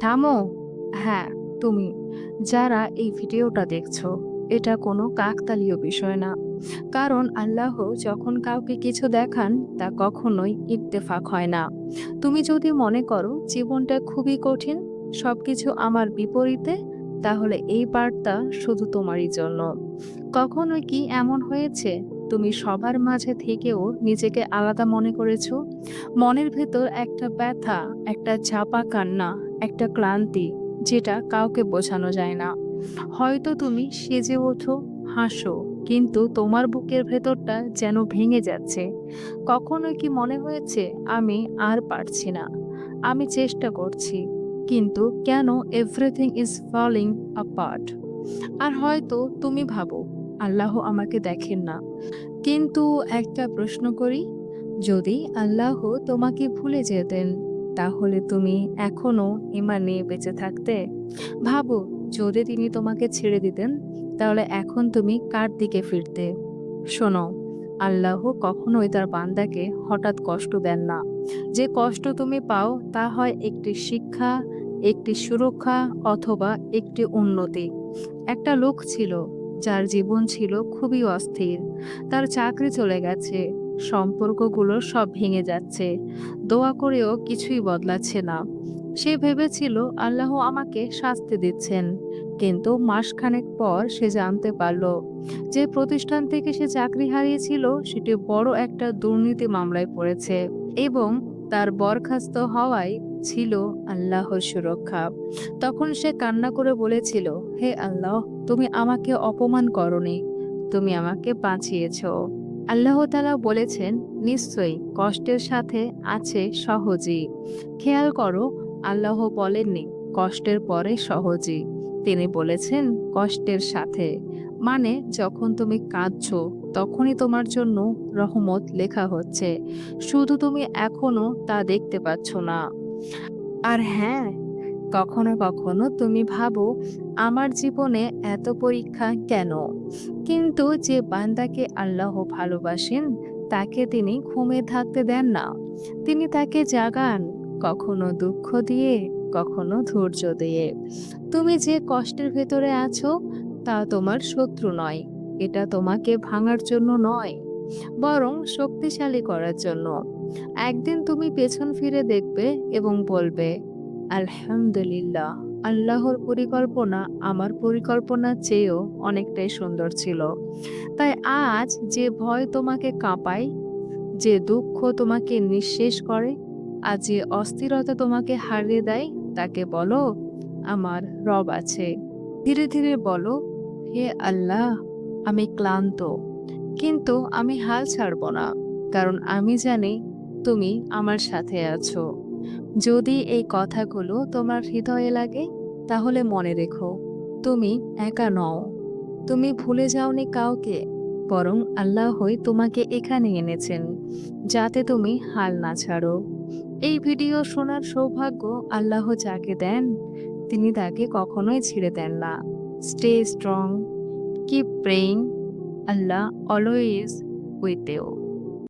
থামো। হ্যাঁ তুমি। যারা এই ভিডিওটা দেখছ, এটা কোনো কাকতালীয় বিষয় না। কারণ আল্লাহ যখন কাউকে কিছু দেখান, তা কখনোই ইত্তেফাক হয় না। তুমি যদি মনে করো, জীবনটা খুবই কঠিন সব কিছু আমার বিপরীতে, তাহলে এই বার্তা শুধু তোমারই জন্য। কখনো কি এমন হয়েছে? তুমি সবার মাঝে থেকেও নিজেকে আলাদা মনে করেছ? মনের ভেতর একটা ব্যথা, একটা চাপা কান্না একটা ক্লান্তি যেটা কাউকে বোঝানো যায় না। হয়তো তুমি সেজে ওঠো, হাসো, কিন্তু তোমার বুকের ভেতরটা যেন ভেঙে যাচ্ছে। কখনো কি মনে হয়েছে, আমি আর পারছি না। আমি চেষ্টা করছি, কিন্তু কেন এভরিথিং ইজ ফলিং আপার্ট আর হয়তো তুমি ভাবো, আল্লাহ আমাকে দেখেন না। কিন্তু একটা প্রশ্ন করি, যদি আল্লাহ তোমাকে ভুলে যেতেন তাহলে তুমি এখনও ইমান বেঁচে থাকতে? ভাবো, যদি তিনি তোমাকে ছেড়ে দিতেন, তাহলে এখন তুমি কার দিকে ফিরতে? শোনো, আল্লাহ কখনোই তার বান্দাকে হঠাৎ কষ্ট দেন না। যে কষ্ট তুমি পাও, তা হয় একটি শিক্ষা, একটি সুরক্ষা অথবা একটি উন্নতি। একটা লোক ছিল, যার জীবন ছিল খুবই অস্থির। তার চাকরি চলে গেছে। সম্পর্কগুলো সব ভেঙে যাচ্ছে। দোয়া করেও কিছুই বদলাচ্ছে না। সে ভেবেছিল আল্লাহ আমাকে শাস্তি দিচ্ছেন। কিন্তু মাসখানেক পর সে জানতে পারল, যে প্রতিষ্ঠান থেকে সে চাকরি হারিয়েছিল সেটি বড় একটা দুর্নীতি মামলায় পড়েছে এবং তার বরখাস্ত হওয়ায় ছিল আল্লাহর সুরক্ষা। তখন সে কান্না করে বলেছিল, হে আল্লাহ, তুমি আমাকে অপমান করনি। তুমি আমাকে বাঁচিয়েছ। আল্লাহ তালা বলেছেন, নিশ্চয়ই কষ্টের সাথে আছে সহজই। খেয়াল করো, আল্লাহ বলেননি, কষ্টের পরে সহজই। তিনি বলেছেন, কষ্টের সাথে। মানে যখন তুমি কাঁদছো, তখনই তোমার জন্য রহমত লেখা হচ্ছে। শুধু তুমি এখনও তা দেখতে পাচ্ছ না। আর হ্যাঁ কখনো কখনো তুমি ভাবো, আমার জীবনে এত পরীক্ষা কেন? কিন্তু যে বান্দাকে আল্লাহ ভালোবাসেন, তাকে তিনি ঘুমে থাকতে দেন না। তিনি তাকে জাগান, কখনো দুঃখ দিয়ে, কখনো ধৈর্য দিয়ে। তুমি যে কষ্টের ভেতরে আছো, তা তোমার শত্রু নয়, এটা তোমাকে ভাঙার জন্য নয়, বরং শক্তিশালী করার জন্য। একদিন তুমি পেছন ফিরে দেখবে এবং বলবে আলহামদুলিল্লাহ, আল্লাহর পরিকল্পনা আমার পরিকল্পনার চেয়েও অনেকটাই সুন্দর ছিল। তাই আজ যে ভয় তোমাকে কাঁপায়, যে দুঃখ তোমাকে নিঃশেষ করে, আর যে অস্থিরতা তোমাকে হারিয়ে দেয়, তাকে বলো, আমার রব আছে। ধীরে ধীরে বলো, হে আল্লাহ, আমি ক্লান্ত, কিন্তু আমি হাল ছাড়ব না, কারণ আমি জানি তুমি আমার সাথে আছো। যদি এই কথাগুলো তোমার হৃদয়ে লাগে, তাহলে মনে রেখো, তুমি একা নও। তুমি ভুলে যাওনি কাউকে, বরং আল্লাহই তোমাকে এখানে এনেছেন, যাতে তুমি হাল না ছাড়ো। এই ভিডিও শোনার সৌভাগ্য আল্লাহ যাকে দেন, তিনি তাকে কখনোই ছেড়ে দেন না। Stay strong keep praying Allah always with you